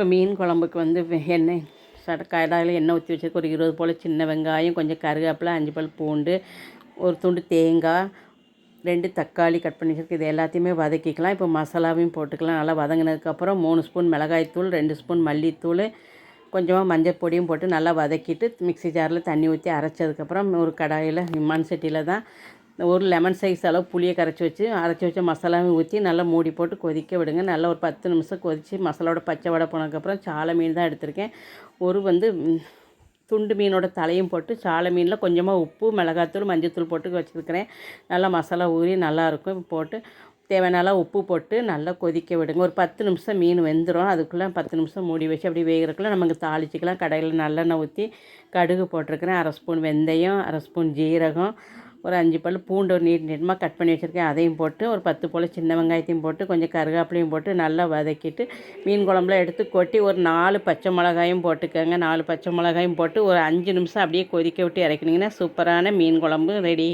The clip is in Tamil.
இப்போ மீன் குழம்புக்கு வந்து எண்ணெய் சட கடாயில் எண்ணெய் ஊற்றி வச்சிருக்க ஒரு இருபது போல் சின்ன வெங்காயம் கொஞ்சம் கருவேப்பிலை அஞ்சு பல் பூண்டு ஒரு துண்டு தேங்காய் ரெண்டு தக்காளி கட் பண்ணி வச்சுருக்கு இது எல்லாத்தையுமே வதக்கிக்கலாம். இப்போ மசாலாவையும் போட்டுக்கலாம். நல்லா வதங்கினதுக்கப்புறம் மூணு ஸ்பூன் மிளகாய்த்தூள் ரெண்டு ஸ்பூன் மல்லித்தூள் கொஞ்சமாக மஞ்சள் பொடியும் போட்டு நல்லா வதக்கிட்டு மிக்ஸி ஜாரில் தண்ணி ஊற்றி அரைச்சதுக்கப்புறம் ஒரு கடாயில் விமான சட்டியில் தான் ஒரு லெமன் சைஸ் அளவு புளியை கரைச்சி வச்சு அரைச்சி வச்ச மசாலாவும் ஊற்றி நல்லா மூடி போட்டு கொதிக்க விடுங்க. நல்லா ஒரு பத்து நிமிஷம் கொதித்து மசாலாவோட பச்சை வடை போனதுக்கப்புறம் சாலை மீன் தான் எடுத்திருக்கேன். ஒரு வந்து துண்டு மீனோட தலையும் போட்டு சாலை மீனில் கொஞ்சமாக உப்பு மிளகாத்தூள் மஞ்சத்தூள் போட்டு வச்சுருக்கிறேன். நல்லா மசாலா ஊறி நல்லாயிருக்கும் போட்டு தேவையான உப்பு போட்டு நல்லா கொதிக்க விடுங்க. ஒரு பத்து நிமிஷம் மீன் வெந்துடும் அதுக்குள்ளே பத்து நிமிஷம் மூடி வச்சு அப்படி வேகிறதுக்குள்ள நமக்கு தாளிச்சிக்கலாம். கடையில் நல்லெண்ணெய் ஊற்றி கடுகு போட்டிருக்கிறேன். அரை ஸ்பூன் வெந்தயம் அரை ஸ்பூன் ஜீரகம் ஒரு அஞ்சு பல் பூண்டு ஒரு நீட் நீட்டமாக கட் பண்ணி வச்சுருக்கேன். அதையும் போட்டு ஒரு பத்து போல் சின்ன வெங்காயத்தையும் போட்டு கொஞ்சம் கருவேப்பிலையும் போட்டு நல்லா வதக்கிட்டு மீன் குழம்புல எடுத்து கொட்டி ஒரு நாலு பச்சை மிளகாயும் போட்டுக்கோங்க. நாலு பச்சை மிளகாயும் போட்டு ஒரு அஞ்சு நிமிஷம் அப்படியே கொதிக்க விட்டு இறக்கினீங்கன்னா சூப்பரான மீன் குழம்பு ரெடி.